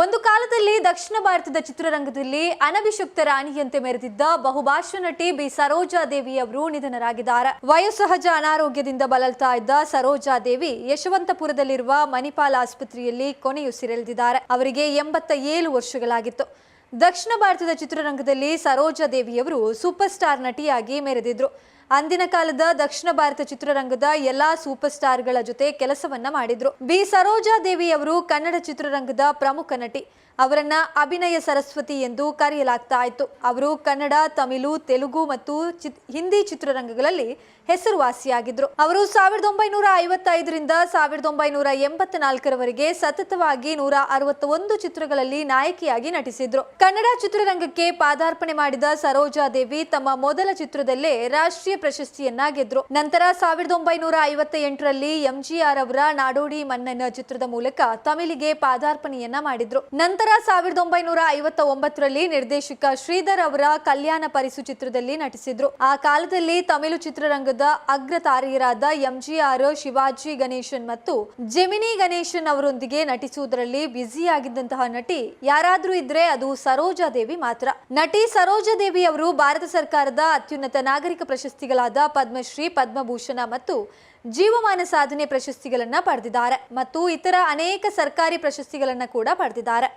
ಒಂದು ಕಾಲದಲ್ಲಿ ದಕ್ಷಿಣ ಭಾರತದ ಚಿತ್ರರಂಗದಲ್ಲಿ ಅನಭಿಷುಕ್ತ ರಾಣಿಯಂತೆ ಮೆರೆದಿದ್ದ ಬಹುಭಾಷಾ ನಟಿ ಬಿ. ಸರೋಜಾ ದೇವಿ ಅವರು ನಿಧನರಾಗಿದ್ದಾರೆ. ವಯೋಸಹಜ ಅನಾರೋಗ್ಯದಿಂದ ಬಳಲ್ತಾ ಇದ್ದ ಸರೋಜಾ ದೇವಿ ಯಶವಂತಪುರದಲ್ಲಿರುವ ಮಣಿಪಾಲ್ ಆಸ್ಪತ್ರೆಯಲ್ಲಿ ಕೊನೆಯುಸಿರೆಳೆದಿದ್ದಾರೆ ಅವರಿಗೆ ಎಂಬತ್ತ ಏಳು ವರ್ಷಗಳಾಗಿತ್ತು. ದಕ್ಷಿಣ ಭಾರತದ ಚಿತ್ರರಂಗದಲ್ಲಿ ಸರೋಜಾ ದೇವಿಯವರು ಸೂಪರ್ ಸ್ಟಾರ್ ನಟಿಯಾಗಿ ಮೆರೆದಿದ್ರು. ಅಂದಿನ ಕಾಲದ ದಕ್ಷಿಣ ಭಾರತ ಚಿತ್ರರಂಗದ ಎಲ್ಲಾ ಸೂಪರ್ ಸ್ಟಾರ್ಗಳ ಜೊತೆ ಕೆಲಸವನ್ನ ಮಾಡಿದ್ರು. ಬಿ. ಸರೋಜಾ ದೇವಿ ಅವರು ಕನ್ನಡ ಚಿತ್ರರಂಗದ ಪ್ರಮುಖ ನಟಿ. ಅವರನ್ನ ಅಭಿನಯ ಸರಸ್ವತಿ ಎಂದು ಕರೆಯಲಾಗ್ತಾ ಇತ್ತು. ಅವರು ಕನ್ನಡ, ತಮಿಳು, ತೆಲುಗು ಮತ್ತು ಹಿಂದಿ ಚಿತ್ರರಂಗಗಳಲ್ಲಿ ಹೆಸರುವಾಸಿಯಾಗಿದ್ರು. ಅವರು ಸಾವಿರದ ಒಂಬೈನೂರ ಐವತ್ತೈದರಿಂದ ಸಾವಿರದ ಒಂಬೈನೂರ ಎಂಬತ್ತ ನಾಲ್ಕರವರೆಗೆ ಸತತವಾಗಿ ನೂರ ಅರವತ್ತ ಒಂದು ಚಿತ್ರಗಳಲ್ಲಿ ನಾಯಕಿಯಾಗಿ ನಟಿಸಿದ್ರು. ಕನ್ನಡ ಚಿತ್ರರಂಗಕ್ಕೆ ಪಾದಾರ್ಪಣೆ ಮಾಡಿದ ಸರೋಜಾ ದೇವಿ ತಮ್ಮ ಮೊದಲ ಚಿತ್ರದಲ್ಲೇ ರಾಷ್ಟ್ರೀಯ ಪ್ರಶಸ್ತಿಯನ್ನ ಗೆದ್ರು ನಂತರ ಸಾವಿರದ ಒಂಬೈನೂರ ಐವತ್ತ ಎಂಟರಲ್ಲಿ ಎಂಜಿಆರ್ ಅವರ ನಾಡೋಡಿ ಮನ್ನನ ಚಿತ್ರದ ಮೂಲಕ ತಮಿಳಿಗೆ ಪಾದಾರ್ಪಣೆಯನ್ನ ಮಾಡಿದ್ರು. ನಂತರ ಸಾವಿರದ ಒಂಬೈನೂರ ಐವತ್ತ ಒಂಬತ್ತರಲ್ಲಿ ನಿರ್ದೇಶಕ ಶ್ರೀಧರ್ ಅವರ ಕಲ್ಯಾಣ ಪರಿಸು ಚಿತ್ರದಲ್ಲಿ ನಟಿಸಿದ್ರು. ಆ ಕಾಲದಲ್ಲಿ ತಮಿಳು ಚಿತ್ರರಂಗದ ಅಗ್ರ ತಾರೆಯರಾದ ಎಂಜಿಆರ್, ಶಿವಾಜಿ ಗಣೇಶನ್ ಮತ್ತು ಜೆಮಿನಿ ಗಣೇಶನ್ ಅವರೊಂದಿಗೆ ನಟಿಸುವುದರಲ್ಲಿ ಬ್ಯುಸಿ ಆಗಿದ್ದಂತಹ ನಟಿ ಯಾರಾದ್ರೂ ಇದ್ರೆ ಅದು ಸರೋಜಾ ದೇವಿ ಮಾತ್ರ. ನಟಿ ಸರೋಜಾ ದೇವಿ ಅವರು ಭಾರತ ಸರ್ಕಾರದ ಅತ್ಯುನ್ನತ ನಾಗರಿಕ ಪ್ರಶಸ್ತಿಗಳಾದ ಪದ್ಮಶ್ರೀ, ಪದ್ಮಭೂಷಣ ಮತ್ತು ಜೀವಮಾನ ಸಾಧನೆ ಪ್ರಶಸ್ತಿಗಳನ್ನ ಪಡೆದಿದ್ದಾರೆ ಮತ್ತು ಇತರ ಅನೇಕ ಸರ್ಕಾರಿ ಪ್ರಶಸ್ತಿಗಳನ್ನ ಕೂಡ ಪಡೆದಿದ್ದಾರೆ.